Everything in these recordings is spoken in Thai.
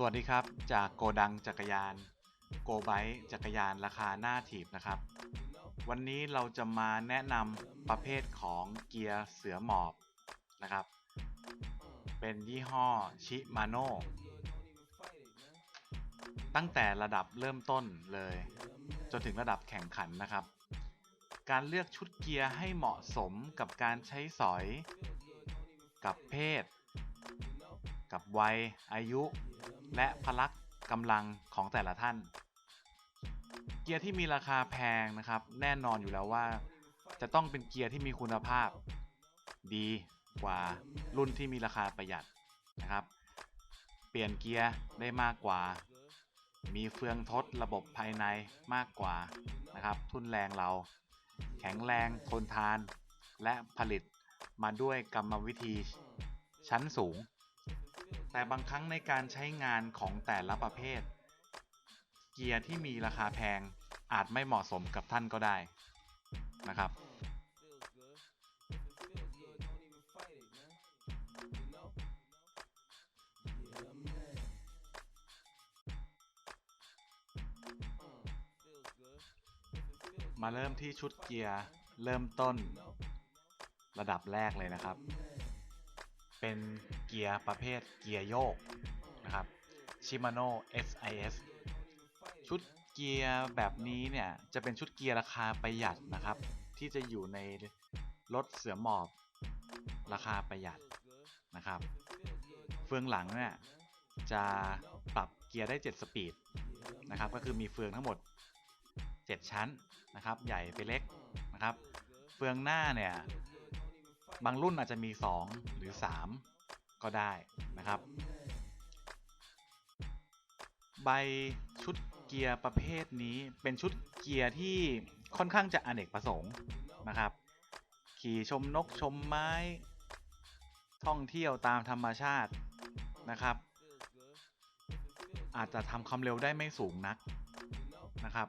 สวัสดีครับ จากโกดังจักรยานโกไบจักรยานราคาหน้าถีบนะครับ วันนี้เราจะมาแนะนำประเภทของเกียร์เสือหมอบนะครับ เป็นยี่ห้อชิมาโน่ตั้งแต่ระดับเริ่มต้นเลย จนถึงระดับแข่งขันนะครับ การเลือกชุดเกียร์ให้เหมาะสมกับการใช้สอย กับเพศ กับวัยอายุ และพละกำลังของแต่ละท่าน เกียร์ที่มีราคาแพงนะครับ แน่นอนอยู่แล้วว่า จะต้องเป็นเกียร์ที่มีคุณภาพ ดีกว่ารุ่นที่มีราคาประหยัดนะครับ เปลี่ยนเกียร์ได้มากกว่า มีเฟืองทดระบบภายในมากกว่านะครับ ทุนแรงเรา แข็งแรงทนทาน และผลิตมาด้วยกรรมวิธีชั้นสูง แต่บางครั้งในการใช้งานของแต่ละประเภท เกียร์ที่มีราคาแพงอาจไม่เหมาะสมกับท่านก็ได้นะครับ มาเริ่มที่ชุดเกียร์เริ่มต้นระดับแรกเลยนะครับ เป็นเกียร์ประเภทเกียร์โยกนะครับ Shimano SIS ชุดเกียร์แบบนี้เนี่ยจะเป็นชุดเกียร์ราคาประหยัดนะครับ ที่จะอยู่ในรถเสือหมอบราคาประหยัดนะครับเฟืองหลังเนี่ยจะปรับเกียร์ได้ 7 สปีดนะครับก็คือมีเฟืองทั้งหมด 7 ชั้นนะครับ ใหญ่ไปเล็กนะครับ เฟืองหน้าเนี่ย บางรุ่นอาจจะมี 2 หรือ 3 ก็ได้นะครับ ใบชุดเกียร์ประเภทนี้เป็นชุดเกียร์ที่ค่อนข้างจะอเนกประสงค์นะครับ ขี่ชมนกชมไม้ ท่องเที่ยวตามธรรมชาตินะครับ อาจจะทำความเร็วได้ไม่สูงนักนะครับ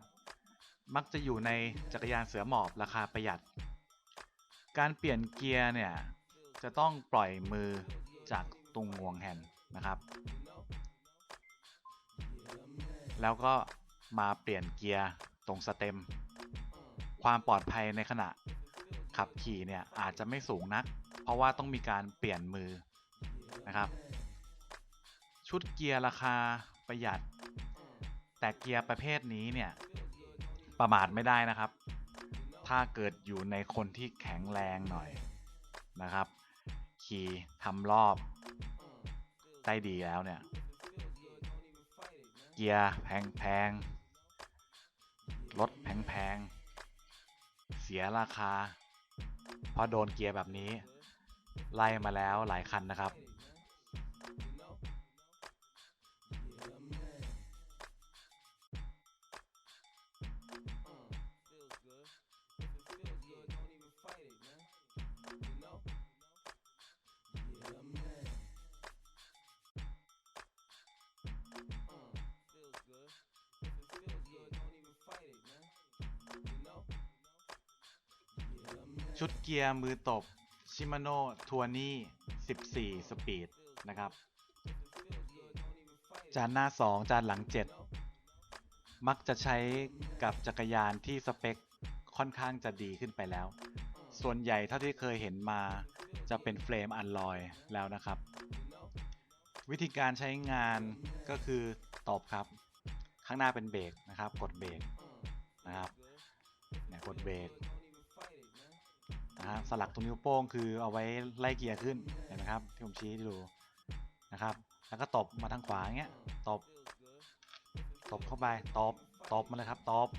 มักจะอยู่ในจักรยานเสือหมอบราคาประหยัด การเปลี่ยนเกียร์เนี่ย จะต้องปล่อยมือจากตรงงวงแฮนด์นะครับ แล้วก็มาเปลี่ยนเกียร์ตรงสเต็ม ความปลอดภัยในขณะขับขี่เนี่ยอาจจะไม่สูงนัก เพราะว่าต้องมีการเปลี่ยนมือนะครับ ชุดเกียร์ราคาประหยัด แต่เกียร์ประเภทนี้เนี่ยประมาทไม่ได้นะครับ ถ้าเกิดอยู่ในคนที่แข็งแรงหน่อยนะครับ ขี่ทำรอบได้ดีแล้วเนี่ย เกียร์แพงๆรถแพงๆเสียราคา เพราะโดนเกียร์แบบนี้ ไล่มาแล้วหลายคันนะครับ ชุดเกียร์มือตบ Shimano t o u r n y 14 สปีดนะครับ จานหน้า 2 จานหลัง 7 มักจะใช้กับจักรยานที่สเปคค่อนข้างจะดีขึ้นไปแล้ว ส่วนใหญ่เท่าที่เคยเห็นมาจะเป็นเฟรมอัลลอยแล้วนะครับ วิธีการใช้งานก็คือตบครับ ข้างหน้าเป็นเบรกนะครับ กดเบรกนะครับเนี่ยกดเบรก นะฮะสลักตรงนิ้วโป้งคือเอาไว้ไล่เกียร์ขึ้นเห็นไหมครับที่ผมชี้ให้ดูนะครับ แล้วก็ตบมาทางขวาเงี้ยตบตบเข้าไปตบตบมาเลยครับตบ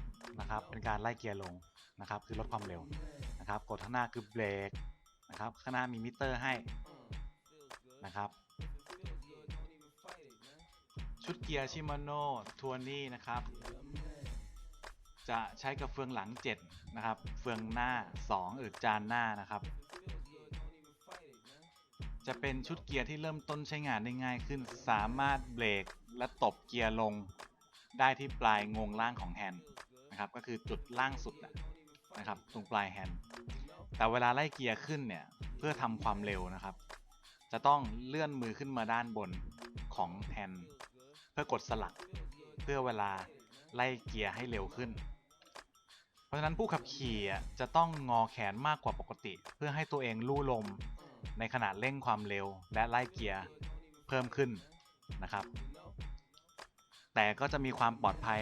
นะครับเป็นการไล่เกียร์ลงนะครับคือลดความเร็วนะครับกดข้างหน้าคือเบรกนะครับข้างหน้ามีมิเตอร์ให้นะครับชุดเกียร์ชิมาโน่ทัวนี่นะครับ จะใช้กับเฟืองหลัง 7 นะครับ เฟืองหน้า2หรือจานหน้านะครับ จะเป็นชุดเกียร์ที่เริ่มต้นใช้งานได้ง่ายขึ้น สามารถเบรกและตบเกียร์ลงได้ที่ปลายงวงล่างของแฮนด์นะครับ ก็คือจุดล่างสุดนะครับ ตรงปลายแฮนด์แต่เวลาไล่เกียร์ขึ้นเนี่ยเพื่อทำความเร็วนะครับ จะต้องเลื่อนมือขึ้นมาด้านบนของแฮนด์เพื่อกดสลัก เพื่อเวลาไล่เกียร์ให้เร็วขึ้น เพราะฉะนั้นผู้ขับขี่จะต้องงอแขนมากกว่าปกติ เพื่อให้ตัวเองลู่ลม ในขณะเร่งความเร็วและไล่เกียร์เพิ่มขึ้นนะครับ แต่ก็จะมีความปลอดภัย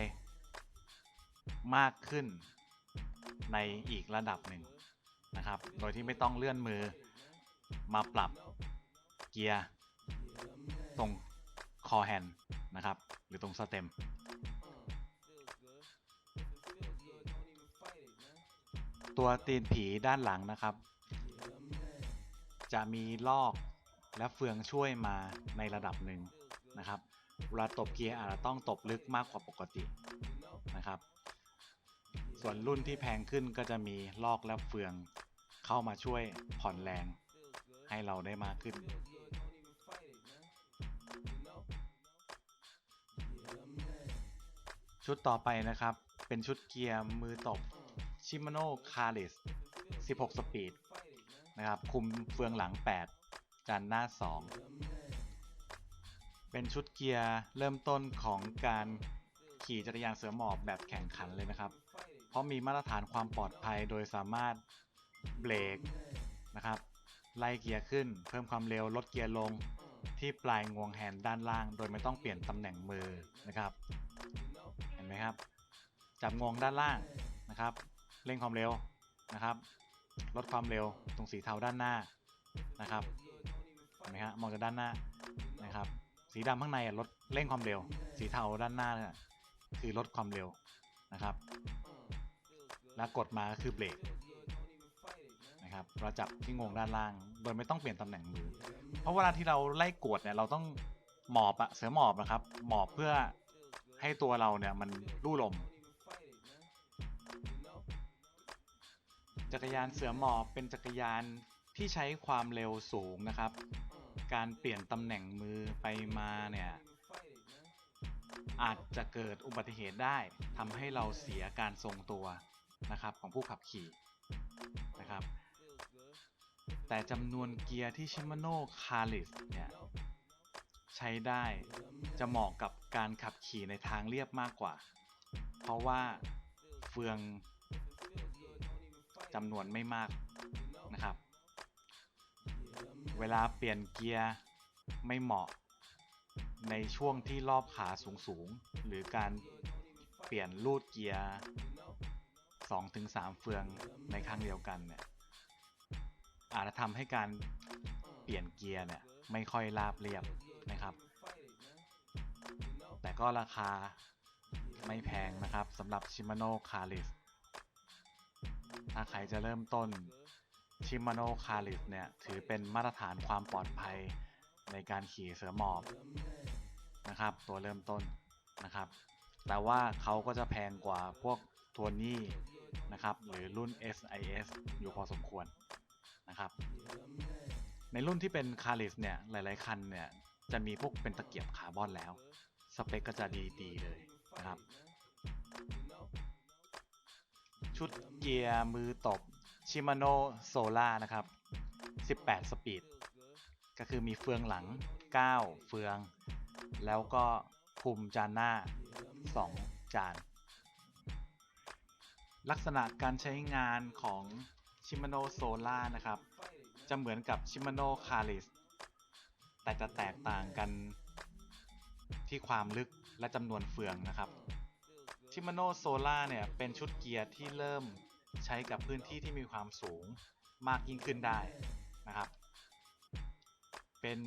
มากขึ้นในอีกระดับหนึ่งนะครับ โดยที่ไม่ต้องเลื่อนมือมาปรับเกียร์ตรงคอแฮนนะครับ หรือตรงสเต็ม ตัวตีนผีด้านหลังนะครับ จะมีลอกและเฟืองช่วยมาในระดับหนึ่งนะครับเวลาตบเกียร์อาจจะต้องตบลึกมากกว่าปกตินะครับ ส่วนรุ่นที่แพงขึ้นก็จะมีลอกและเฟืองเข้ามาช่วยผ่อนแรงให้เราได้มากขึ้น ชุดต่อไปนะครับ เป็นชุดเกียร์มือตบ Shimano c a r i s 16 สปีดนะครับ คุมเฟืองหลัง 8 จานหน้า 2 เป็นชุดเกียร์เริ่มต้นของการขี่จักรยานเสือหมอบแบบแข่งขันเลยนะครับ เพราะมีมาตรฐานความปลอดภัยโดยสามารถเบรกนะครับ ไล่เกียร์ขึ้น เพิ่มความเร็วลดเกียร์ลงที่ปลายงวงแฮนด์ด้านล่าง โดยไม่ต้องเปลี่ยนตำแหน่งมือนะครับ เห็นไหมครับ จับงวงด้านล่างนะครับ เร่งความเร็วนะครับ ลดความเร็วตรงสีเทาด้านหน้านะครับเห็นไหมฮะมองจากด้านหน้านะครับ สีดำข้างในอะลดเร่งความเร็ว สีเทาด้านหน้าเนี่ยคือลดความเร็วนะครับ แล้วกดมาก็คือเบรกนะครับเราจับที่งวงด้านล่าง โดยไม่ต้องเปลี่ยนตำแหน่งมือ เพราะเวลาที่เราไล่กดเนี่ยเราต้องหมอบอะเสือหมอบนะครับ หมอบเพื่อให้ตัวเราเนี่ยมันลู่ลม จักรยานเสือหมอบเป็นจักรยานที่ใช้ความเร็วสูงนะครับ การเปลี่ยนตำแหน่งมือไปมาเนี่ยอาจจะเกิดอุบัติเหตุได้ทำให้เราเสียการทรงตัวนะครับของผู้ขับขี่นะครับ แต่จำนวนเกียร์ที่ Shimano c a r i s เนี่ยใช้ได้จะเหมาะกับการขับขี่ในทางเรียบมากกว่า เพราะว่าเฟือง จำนวนไม่มากนะครับ เวลาเปลี่ยนเกียร์ไม่เหมาะในช่วงที่รอบขาสูงๆ หรือการเปลี่ยนลูดเกียร์2-3 เฟืองในครั้งเดียวกันเนี่ยอาจจะทำให้การเปลี่ยนเกียร์เนี่ยไม่ค่อยราบเรียบนะครับ แต่ก็ราคาไม่แพงนะครับสำหรับ Shimano c a r i s ถ้าใครจะเริ่มต้น Shimano c a r i s เนี่ย ถือเป็นมาตรฐานความปลอดภัยในการขี่เสือหมอบนะครับ ตัวเริ่มต้นนะครับ แต่ว่าเขาก็จะแพงกว่าพวกตัวนี้นะครับ หรือรุ่น SIS อยู่พอสมควรนะครับ ในรุ่นที่เป็น c a r i s เนี่ย หลาย ๆ คันเนี่ย จะมีพวกเป็นตะเกียบคาร์บอนแล้ว สเปคก็จะดี ๆ เลยนะครับ ชุดเกียร์มือตบ Shimano Solar นะครับ 18 สปีด ก็คือมีเฟืองหลัง 9 เฟือง แล้วก็คุมจานหน้า 2 จาน ลักษณะการใช้งานของ Shimano Solar นะครับ จะเหมือนกับ Shimano c a r i s แต่จะแตกต่างกันที่ความลึกและจำนวนเฟืองนะครับ Shimano Solar เนี่ย เป็นชุดเกียร์ที่เริ่มใช้กับพื้นที่ที่มีความสูงมากยิ่งขึ้นได้นะครับ เป็น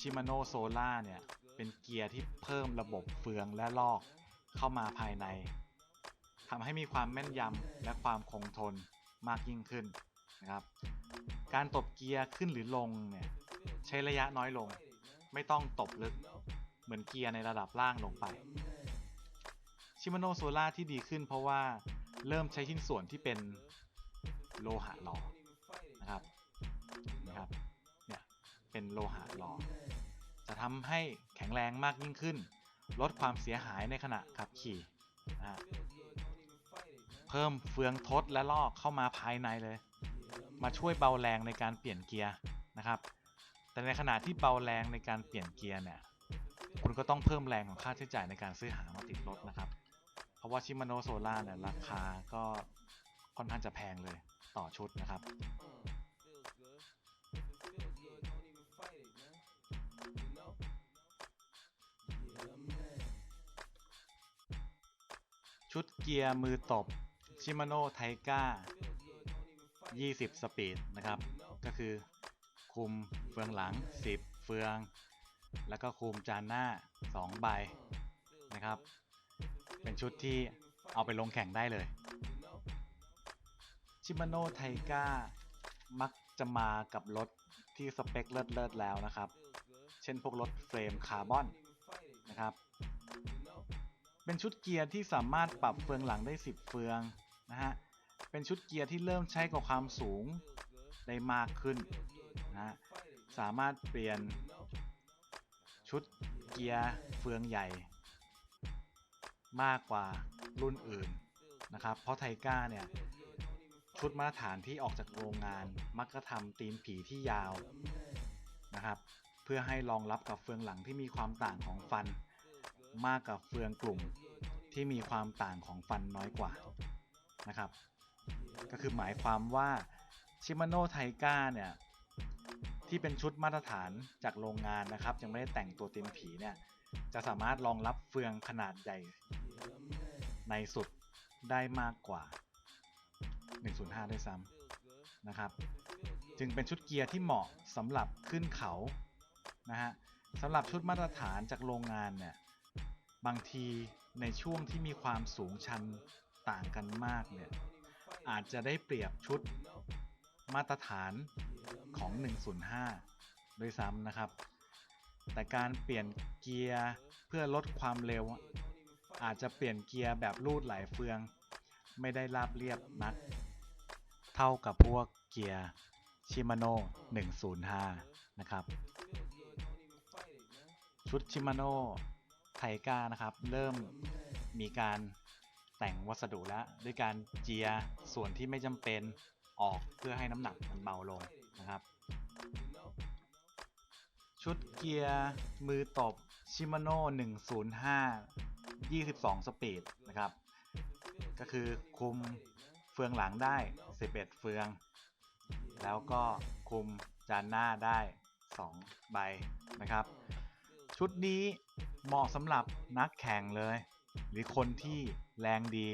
Shimano Solar เนี่ย เป็นเกียร์ที่เพิ่มระบบเฟืองและลอกเข้ามาภายในทำให้มีความแม่นยำและความคงทนมากยิ่งขึ้นนะครับ การตบเกียร์ขึ้นหรือลงเนี่ยใช้ระยะน้อยลง ไม่ต้องตบลึกเหมือนเกียร์ในระดับล่างลงไป ชิมาโนโซล่าที่ดีขึ้นเพราะว่าเริ่มใช้ชิ้นส่วนที่เป็นโลหะหล่อนะครับนะครับเนี่ยเป็นโลหะหล่อจะทำให้แข็งแรงมากยิ่งขึ้น ลดความเสียหายในขณะขับขี่นะเพิ่มเฟืองทดและลอกเข้ามาภายในเลย มาช่วยเบาแรงในการเปลี่ยนเกียร์นะครับ แต่ในขณะที่เบาแรงในการเปลี่ยนเกียร์เนี่ยคุณก็ต้องเพิ่มแรงของค่าใช้จ่ายในการซื้อหามาติดรถนะครับ ราะว่าชิมาโนโซล่าเนี่ยราคาก็ค่อนข้างจะแพงเลยต่อชุดนะครับ ชุดเกียร์มือตบชิมาโนไทก้า20 สปีดนะครับ ก็คือคุมเฟืองหลัง 10 เฟือง แล้วก็คุมจานหน้า 2 ใบนะครับ เป็นชุดที่เอาไปลงแข่งได้เลย ชิมาโนไทก้ามักจะมากับรถที่สเปคเลิศๆแล้วนะครับ เช่นพวกรถเฟรมคาร์บอนนะครับ เป็นชุดเกียร์ที่สามารถปรับเฟืองหลังได้ 10 เฟืองนะฮะ เป็นชุดเกียร์ที่เริ่มใช้กับความสูงได้มากขึ้นนะฮะ สามารถเปลี่ยนชุดเกียร์เฟืองใหญ่ มากกว่ารุ่นอื่นนะครับ เพราะไทก้าเนี่ยชุดมาตรฐานที่ออกจากโรงงานมักจะทำตีนผีที่ยาวนะครับ เพื่อให้รองรับกับเฟืองหลังที่มีความต่างของฟัน มากกับเฟืองกลุ่มที่มีความต่างของฟันน้อยกว่านะครับ ก็คือหมายความว่าชิมาโนไทก้าเนี่ยที่เป็นชุดมาตรฐานจากโรงงานนะครับ ยังไม่ได้แต่งตัวเตีนผีเนี่ยจะสามารถรองรับเฟืองขนาดใหญ่ ในสุดได้มากกว่า 105 ด้วยซ้ำนะครับ จึงเป็นชุดเกียร์ที่เหมาะสำหรับขึ้นเขานะฮะสำหรับชุดมาตรฐานจากโรงงานเนี่ยบางทีในช่วงที่มีความสูงชันต่างกันมากเนี่ยอาจจะได้เปรียบชุดมาตรฐานของ 105 ด้วยซ้ำนะครับ แต่การเปลี่ยนเกียร์เพื่อลดความเร็ว อาจจะเปลี่ยนเกียร์แบบลูดหลายเฟือง ไม่ได้ราบเรียบนัก เท่ากับพวกเกียร์ชิมาโน่105 นะครับ ชุดชิมาโน่ไทก้านะครับ เริ่มมีการแต่งวัสดุแล้ว ด้วยการเจียส่วนที่ไม่จำเป็นออกเพื่อให้น้ำหนักมันเบาลงนะครับ ชุดเกียร์มือตบชิมาโน่105 22 สปีดนะครับ ก็คือคุมเฟืองหลังได้ 11 เฟือง แล้วก็คุมจานหน้าได้ 2 ใบนะครับ ชุดนี้เหมาะสำหรับนักแข่งเลย หรือคนที่แรงดี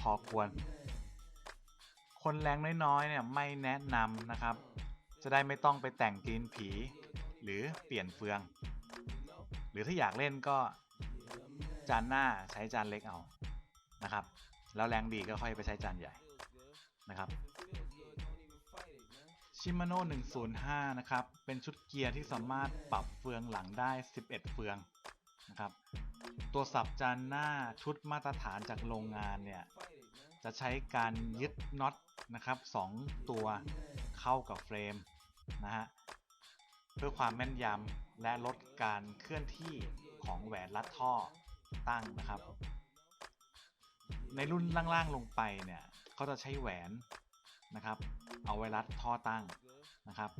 พอควร คนแรงน้อยๆเนี่ยไม่แนะนำนะครับ จะได้ไม่ต้องไปแต่งตีนผี หรือเปลี่ยนเฟือง หรือถ้าอยากเล่นก็ จานหน้าใช้จานเล็กเอานะครับ แล้วแรงดีก็ค่อยไปใช้จานใหญ่นะครับชิมาโน่105 นะครับ เป็นชุดเกียร์ที่สามารถปรับเฟืองหลังได้ 11 เฟืองนะครับ ตัวสับจานหน้าชุดมาตรฐานจากโรงงานเนี่ย จะใช้การยึดน็อตนะครับ 2 ตัวเข้ากับเฟรมนะฮะ เพื่อความแม่นยำและลดการเคลื่อนที่ของแหวนลัดท่อ ตั้งนะครับ ในรุ่นล่างๆลงไปเนี่ยเขาจะใช้แหวนนะครับ เอาไว้รัดท่อตั้งนะครับ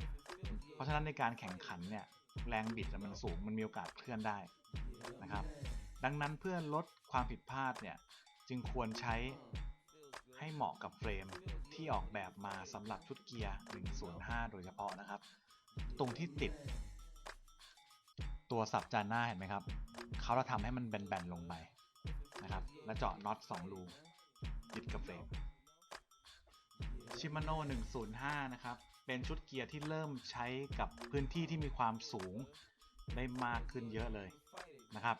เพราะฉะนั้นในการแข่งขันเนี่ยแรงบิดมันสูงมันมีโอกาสเคลื่อนได้นะครับ ดังนั้นเพื่อลดความผิดพลาดเนี่ยจึงควรใช้ให้เหมาะกับเฟรมที่ออกแบบมาสำหรับชุดเกียร์ 105 โดยเฉพาะนะครับ ตรงที่ติด ตัวสับจานหน้าเห็นไหมครับเขาจะทำให้มันแบนๆลงไปนะครับแล้วเจาะน็อต2รูยึดกับเฟรมชิมาโน่105 นะครับ เป็นชุดเกียร์ที่เริ่มใช้กับพื้นที่ที่มีความสูงได้มากขึ้นเยอะเลยนะครับ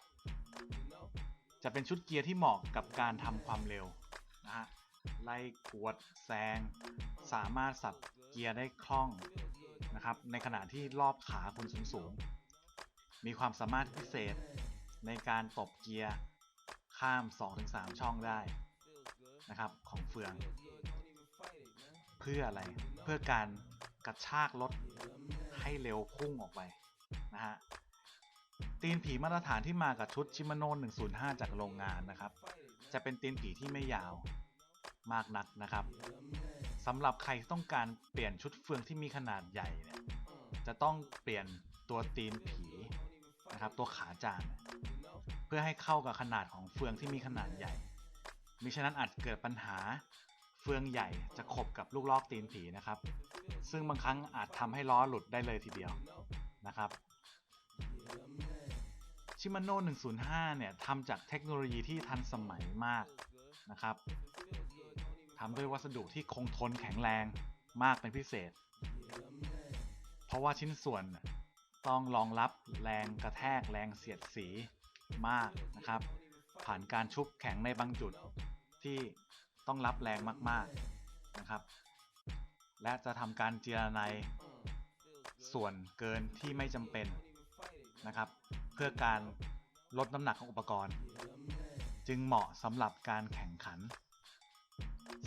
จะเป็นชุดเกียร์ที่เหมาะกับการทำความเร็วนะฮะไล่กวดแซง สามารถสับเกียร์ได้คล่องนะครับ ในขณะที่รอบขาคุณสูงสูงๆ มีความสามารถพิเศษในการตบเกียร์ข้าม 2-3 ช่องได้นะครับของเฟือง เพื่ออะไรเพื่อการกระชากรถให้เร็วพุ่งออกไปนะฮะตีนผีมาตรฐานที่มากับชุดชิมาโน่105 จากโรงงานนะครับ จะเป็นตีนผีที่ไม่ยาวมากนักนะครับสำหรับใครต้องการเปลี่ยนชุดเฟืองที่มีขนาดใหญ่เนี่ยจะต้องเปลี่ยนตัวตีนผี นะครับตัวขาจาน เพื่อให้เข้ากับขนาดของเฟืองที่มีขนาดใหญ่มิฉะนั้นอาจเกิดปัญหาเฟืองใหญ่จะขบกับลูกลอกตีนผีนะครับ ซึ่งบางครั้งอาจทำให้ล้อหลุดได้เลยทีเดียวนะครับชิมาโน่105 เนี่ยทำจากเทคโนโลยีที่ทันสมัยมากนะครับทำด้วยวัสดุที่คงทนแข็งแรงมากเป็นพิเศษ เพราะว่าชิ้นส่วน ต้องรองรับแรงกระแทกแรงเสียดสีมากนะครับ ผ่านการชุบแข็งในบางจุดที่ต้องรับแรงมากๆนะครับ และจะทำการเจียรไนส่วนเกินที่ไม่จำเป็นนะครับ เพื่อการลดน้ำหนักของอุปกรณ์ จึงเหมาะสำหรับการแข่งขัน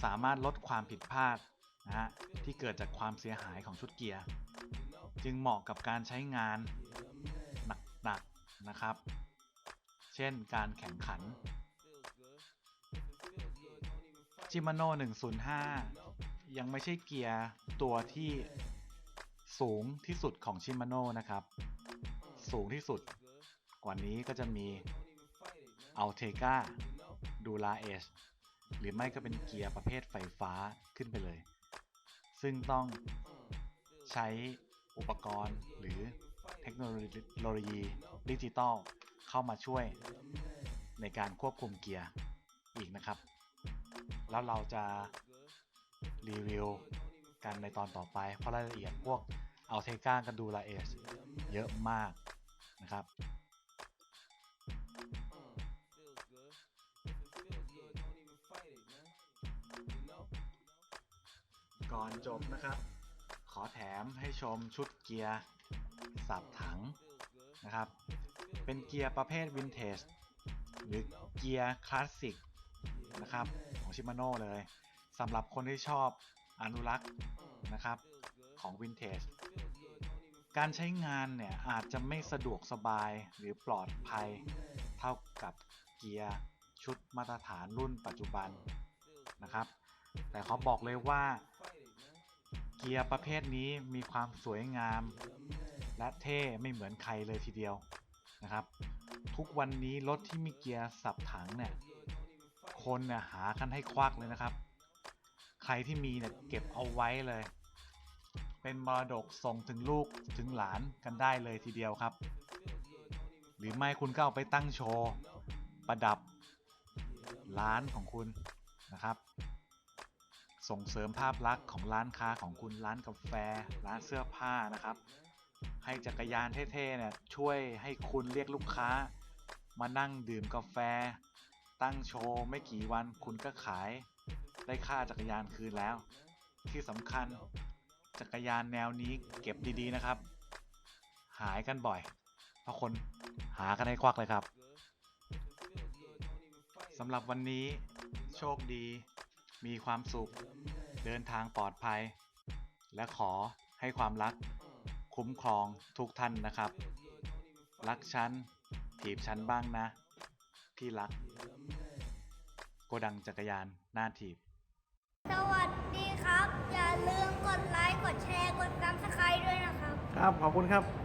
สามารถลดความผิดพลาดนะฮะที่เกิดจากความเสียหายของชุดเกียร์ จึงเหมาะกับการใช้งานหนักๆนะครับ เช่นการแข่งขันชิมาโน่105 ยังไม่ใช่เกียร์ตัวที่สูงที่สุดของชิมาโน่นะครับ สูงที่สุด กว่านี้ก็จะมี a l t e g a d u r a Edge หรือไม่ก็เป็นเกียร์ประเภทไฟฟ้าขึ้นไปเลย ซึ่งต้องใช้ อุปกรณ์หรือเทคโนโลยีดิจิตอลเข้ามาช่วยในการควบคุมเกียร์อีกนะครับ แล้วเราจะรีวิวกันในตอนต่อไป เพราะรายละเอียดพวกเอาเทก้ากันดูลาเอสเยอะมากนะครับก่อนจบนะครับ แถมให้ชมชุดเกียร์สับถังนะครับ เป็นเกียร์ประเภทวินเทจหรือเกียร์คลาสสิกนะครับของชิมาโน่เลยสำหรับคนที่ชอบอนุรักษ์นะครับของวินเทจการใช้งานเนี่ยอาจจะไม่สะดวกสบายหรือปลอดภัยเท่ากับเกียร์ชุดมาตรฐานรุ่นปัจจุบันนะครับ แต่เขาบอกเลยว่า กียร์ประเภทนี้มีความสวยงาม และเท่ไม่เหมือนใครเลยทีเดียวนะครับ ทุกวันนี้รถที่มีเกียร์สับถังเนี่ยคนเนี่ยหากันให้ควักเลยนะครับ ใครที่มีเนี่ยเก็บเอาไว้เลย เป็นมรดกส่งถึงลูกถึงหลานกันได้เลยทีเดียวครับ หรือไม่คุณก็เอาไปตั้งโชว์ ประดับร้านของคุณนะครับ ส่งเสริมภาพลักษณ์ของร้านค้าของคุณร้านกาแฟ ร้านเสื้อผ้านะครับ ให้จักรยานเท่ๆเนี่ยช่วยให้คุณเรียกลูกค้า มานั่งดื่มกาแฟ ตั้งโชว์ไม่กี่วันคุณก็ขาย ได้ค่าจักรยานคืนแล้ว ที่สำคัญจักรยานแนวนี้เก็บดีๆนะครับ หายกันบ่อย เพราะคนหากันให้ควักเลยครับสำหรับวันนี้โชคดี มีความสุข เดินทางปลอดภัย และขอให้ความรัก คุ้มครองทุกท่านนะครับ รักฉันถีบฉันบ้างนะพี่รัก โกดังจักรยานหน้าถีบ สวัสดีครับ อย่าลืมกดไลค์ กดแชร์ กดซับสไครต์ด้วยนะครับ ครับ ขอบคุณครับ